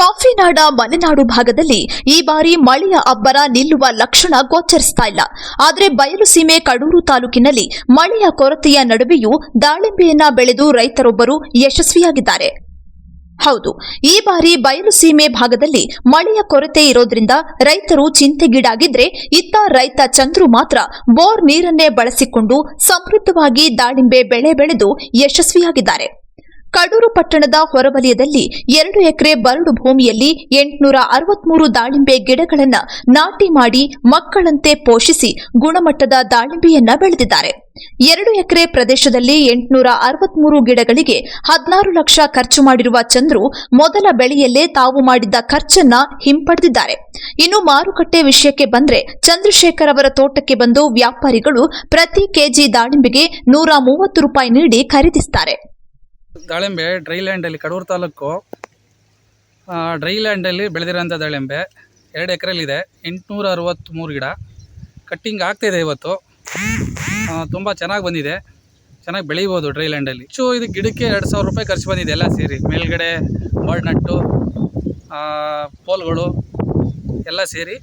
ಕಾಫಿನಾಡ ಮಲೆನಾಡು ಭಾಗದಲ್ಲಿ ಈ ಬಾರಿ ಮಳೆಯ ಅಬ್ಬರ ನಿಲ್ಲುವ ಲಕ್ಷಣ ಗೋಚರಿಸ್ತಾ ಇಲ್ಲ. ಆದರೆ ಬಯಲು ಸೀಮೆ ಕಡೂರು ತಾಲೂಕಿನಲ್ಲಿ ಮಳೆಯ ಕೊರತೆಯ ನಡುವೆಯೂ ದಾಳಿಂಬೆಯನ್ನ ಬೆಳೆದು ರೈತರೊಬ್ಬರು ಯಶಸ್ವಿಯಾಗಿದ್ದಾರೆ. ಹೌದು, ಈ ಬಾರಿ ಬಯಲು ಸೀಮೆ ಭಾಗದಲ್ಲಿ ಮಳೆಯ ಕೊರತೆ ಇರೋದ್ರಿಂದ ರೈತರು ಚಿಂತೆಗೀಡಾಗಿದ್ರೆ ಇತ್ತ ರೈತ ಚಂದ್ರು ಮಾತ್ರ ಬೋರ್ ನೀರನ್ನೇ ಬಳಸಿಕೊಂಡು ಸಮೃದ್ಧವಾಗಿ ದಾಳಿಂಬೆ ಬೆಳೆ ಬೆಳೆದು ಯಶಸ್ವಿಯಾಗಿದ್ದಾರೆ. ಕಡೂರು ಪಟ್ಟಣದ ಹೊರವಲಯದಲ್ಲಿ ಎರಡು ಎಕರೆ ಬರಡು ಭೂಮಿಯಲ್ಲಿ ಎಂಟುನೂರ ಅರವತ್ಮೂರು ದಾಳಿಂಬೆ ಗಿಡಗಳನ್ನು ನಾಟಿ ಮಾಡಿ ಮಕ್ಕಳಂತೆ ಪೋಷಿಸಿ ಗುಣಮಟ್ಟದ ದಾಳಿಂಬೆಯನ್ನ ಬೆಳೆದಿದ್ದಾರೆ. ಎರಡು ಎಕರೆ ಪ್ರದೇಶದಲ್ಲಿ ಎಂಟುನೂರ ಅರವತ್ಮೂರು ಗಿಡಗಳಿಗೆ ಹದಿನಾರು ಲಕ್ಷ ಖರ್ಚು ಮಾಡಿರುವ ಚಂದ್ರು ಮೊದಲ ಬೆಳೆಯಲ್ಲೇ ತಾವು ಮಾಡಿದ್ದ ಖರ್ಚನ್ನ ಹಿಂಪಡೆದಿದ್ದಾರೆ. ಇನ್ನು ಮಾರುಕಟ್ಟೆ ವಿಷಯಕ್ಕೆ ಬಂದ್ರೆ ಚಂದ್ರಶೇಖರ್ ಅವರ ತೋಟಕ್ಕೆ ಬಂದು ವ್ಯಾಪಾರಿಗಳು ಪ್ರತಿ ಕೆಜಿ ದಾಳಿಂಬೆಗೆ ನೂರ ಮೂವತ್ತು ರೂಪಾಯಿ ನೀಡಿ ಖರೀದಿಸುತ್ತಾರೆ ದಾಳಿಂಬೆ ಡ್ರೈ ಲ್ಯಾಂಡಲ್ಲಿ ಕಡೂರು ತಾಲೂಕು ಡ್ರೈ ಲ್ಯಾಂಡಲ್ಲಿ ಬೆಳೆದಿರೋಂಥ ದಾಳಿಂಬೆ. ಎರಡು ಎಕರೆಲಿದೆ ಎಂಟುನೂರ ಅರವತ್ತ್ಮೂರು ಗಿಡ ಕಟ್ಟಿಂಗ್ ಆಗ್ತಾಯಿದೆ ಇವತ್ತು. ತುಂಬ ಚೆನ್ನಾಗಿ ಬಂದಿದೆ. ಚೆನ್ನಾಗಿ ಬೆಳಿಬೋದು ಡ್ರೈ ಲ್ಯಾಂಡಲ್ಲಿ ಹೆಚ್ಚು ಇದು ಗಿಡಕ್ಕೆ ಎರಡು ಸಾವಿರ ರೂಪಾಯಿ ಖರ್ಚು ಬಂದಿದೆ ಎಲ್ಲ ಸೇರಿ. ಮೇಲ್ಗಡೆ ಬಾಳ್ನಟ್ಟು ಪೋಲ್ಗಳು ಎಲ್ಲ ಸೇರಿ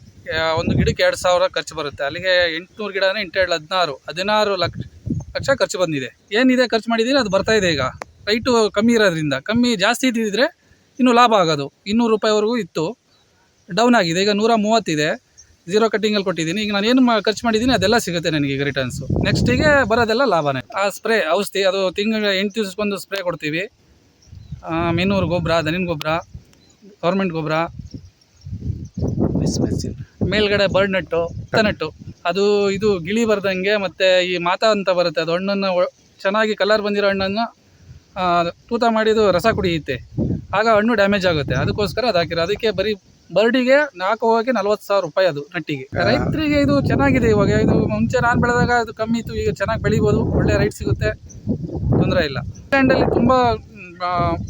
ಒಂದು ಗಿಡಕ್ಕೆ ಎರಡು ಸಾವಿರ ಖರ್ಚು ಬರುತ್ತೆ. ಅಲ್ಲಿಗೆ ಎಂಟುನೂರು ಗಿಡನೇ ಎಂಟೆರಡು, ಹದಿನಾರು ಹದಿನಾರು ಲಕ್ಷ ಲಕ್ಷ ಖರ್ಚು ಬಂದಿದೆ. ಏನಿದೆ ಖರ್ಚು ಮಾಡಿದ್ದೀರಿ? ಅದು ಬರ್ತಾ ಇದೆ ಈಗ. ರೈಟು ಕಮ್ಮಿ ಇರೋದ್ರಿಂದ, ಕಮ್ಮಿ ಜಾಸ್ತಿ ಇದ್ದಿದ್ದರೆ ಇನ್ನೂ ಲಾಭ ಆಗೋದು. ಇನ್ನೂರು ರೂಪಾಯಿವರೆಗೂ ಇತ್ತು. ಡೌನ್ ಆಗಿದೆ. ಈಗ ನೂರ ಮೂವತ್ತಿದೆ. ಜೀರೋ ಕಟ್ಟಿಂಗಲ್ಲಿ ಕೊಟ್ಟಿದ್ದೀನಿ. ಈಗ ನಾನು ಏನು ಮಾ ಖರ್ಚು ಮಾಡಿದ್ದೀನಿ, ಅದೆಲ್ಲ ಸಿಗುತ್ತೆ ನನಗೆ ಈಗ ರಿಟರ್ನ್ಸು ನೆಕ್ಸ್ಟಿಗೆ ಬರೋದೆಲ್ಲ ಲಾಭನೇ. ಆ ಸ್ಪ್ರೇ ಔಷಧಿ, ಅದು ತಿಂಗಳ ಎಂಟು ದಿವಸಕ್ಕೊಂದು ಸ್ಪ್ರೇ ಕೊಡ್ತೀವಿ. ಮೀನೂರು ಗೊಬ್ಬರ, ದನಿನ ಗೊಬ್ಬರ ಗೌರ್ಮೆಂಟ್ ಗೊಬ್ಬರ. ಮೇಲ್ಗಡೆ ಬರ್ಡ್ ನಟ್ಟು ನೆಟ್ಟು. ಅದು ಇದು ಗಿಳಿ ಬರ್ದಂಗೆ ಮತ್ತು ಈ ಮಾತಾ ಅಂತ ಬರುತ್ತೆ. ಅದು ಹಣ್ಣನ್ನು ಚೆನ್ನಾಗಿ ಕಲರ್ ಬಂದಿರೋ ಹಣ್ಣನ್ನು ತೂತ ಮಾಡಿದು ರಸ ಕುಡಿಯುತ್ತೆ ಆಗ ಹಣ್ಣು ಡ್ಯಾಮೇಜ್ ಆಗುತ್ತೆ. ಅದಕ್ಕೋಸ್ಕರ ಅದು ಹಾಕಿರೋ ಅದಕ್ಕೆ ಬರೀ ಬರ್ಡಿಗೆ ನಾಲ್ಕು ಹೋಗಿ ನಲ್ವತ್ತು ಸಾವಿರ ರೂಪಾಯಿ ಅದು ನಟ್ಟಿಗೆ. ರೈತರಿಗೆ ಇದು ಚೆನ್ನಾಗಿದೆ ಇವಾಗ. ಇದು ಮುಂಚೆ ನಾನು ಬೆಳೆದಾಗ ಅದು ಕಮ್ಮಿ ಇತ್ತು. ಈಗ ಚೆನ್ನಾಗಿ ಬೆಳಿಬೋದು. ಒಳ್ಳೆ ರೈಟ್ ಸಿಗುತ್ತೆ. ತೊಂದರೆ ಇಲ್ಲ. ಇಂಗ್ಲೆಂಡಲ್ಲಿ ತುಂಬ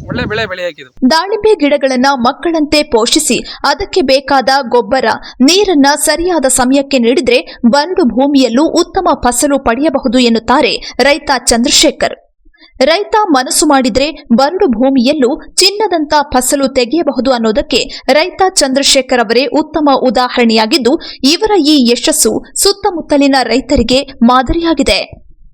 ಒಳ್ಳೆ ಬೆಳೆ ಬೆಳೆಯಾಕಿದ್ರು ದಾಳಿಂಬೆ ಗಿಡಗಳನ್ನ ಮಕ್ಕಳಂತೆ ಪೋಷಿಸಿ ಅದಕ್ಕೆ ಬೇಕಾದ ಗೊಬ್ಬರ ನೀರನ್ನ ಸರಿಯಾದ ಸಮಯಕ್ಕೆ ನೀಡಿದ್ರೆ ಬರಡು ಭೂಮಿಯಲ್ಲೂ ಉತ್ತಮ ಫಸಲು ಪಡೆಯಬಹುದು ಎನ್ನುತ್ತಾರೆ ರೈತ ಚಂದ್ರಶೇಖರ್. ರೈತ ಮನಸ್ಸು ಮಾಡಿದ್ರೆ ಬರಡು ಭೂಮಿಯಲ್ಲೂ ಚಿನ್ನದಂತ ಫಸಲು ತೆಗೆಯಬಹುದು ಅನ್ನೋದಕ್ಕೆ ರೈತ ಚಂದ್ರಶೇಖರ್ ಅವರೇ ಉತ್ತಮ ಉದಾಹರಣೆಯಾಗಿದ್ದು, ಇವರ ಈ ಯಶಸ್ಸು ಸುತ್ತಮುತ್ತಲಿನ ರೈತರಿಗೆ ಮಾದರಿಯಾಗಿದೆ.